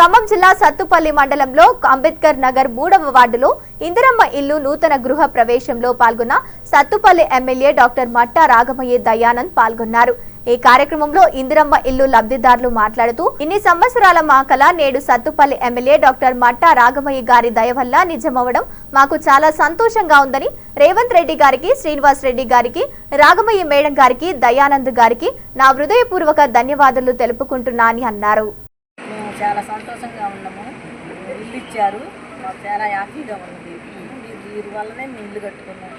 ఖమ్మం జిల్లా సత్తుపల్లి మండలంలో అంబేద్కర్ నగర్ మూడవ వార్డులో ఇందిరమ్మ ఇల్లు నూతన గృహ ప్రవేశంలో పాల్గొన్న సత్తుపల్లి ఎమ్మెల్యే డాక్టర్ మట్టా రాగమయ్య దయానంద్ పాల్గొన్నారు. ఈ కార్యక్రమంలో ఇందిరమ్మ ఇల్లు లబ్ధిదారులు మాట్లాడుతూ ఇన్ని సంవత్సరాల మా కళ నేడు సత్తుపల్లి ఎమ్మెల్యే డాక్టర్ మట్టా రాగమయ్య గారి దయ వల్ల నిజమవడం మాకు చాలా సంతోషంగా ఉందని రేవంత్ రెడ్డి గారికి శ్రీనివాస్ రెడ్డి గారికి రాగమయ్య మేడం గారికి దయానంద్ గారికి నా హృదయపూర్వక ధన్యవాదాలు తెలుపుకుంటున్నా అని అన్నారు. చాలా సంతోషంగా ఉన్నాము. ఇల్లు ఇచ్చారు. మాకు చాలా హ్యాపీగా ఉన్నది వీరి వల్లనే మేము ఇల్లు కట్టుకున్నాం.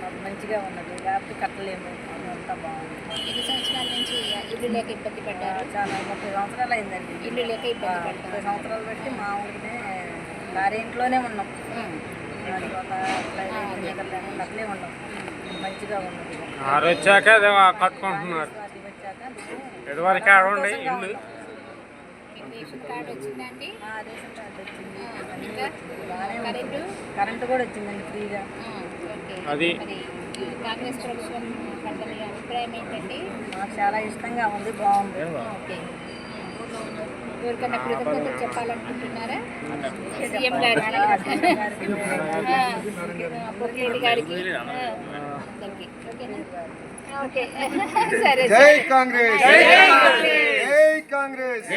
మాకు మంచిగా ఉన్నది. లేకపోతే కట్టలేము. అంతా బాగుంది. ఎన్ని సంవత్సరాల నుంచి ఇల్లు లేక ఇబ్బంది పడ్డారు? చాలా ముప్పై సంవత్సరాలు అయిందండి. ఇల్లు లేక ఇబ్బంది ముప్పై సంవత్సరాలు బట్టి మా ఊరినే భార్య ఇంట్లోనే ఉన్నాం. అట్లే ఉన్నాం. మంచిగా ఉన్నది. ఆరు వచ్చాక అదే కట్టుకుంటున్నారు ఇదివరకు ఆడండి ఇల్లు. మీకు రేషన్ కార్డు వచ్చిందండి? ఆ, రేషన్ కార్డు వచ్చింది. కరెంటు? కరెంటు కూడా వచ్చిందండి ఫ్రీగా. అది. కాంగ్రెస్ ప్రభుత్వం అభిప్రాయం ఏంటండి? మాకు చాలా ఇష్టంగా ఉంది బాగుంది. ఓకే. ఎవరికన్నా కృతజ్ఞతలు చెప్పాలనుకుంటున్నారా? సీఎం గారికి. ఓకే. సరే. జై కాంగ్రెస్. జై కాంగ్రెస్. జై కాంగ్రెస్.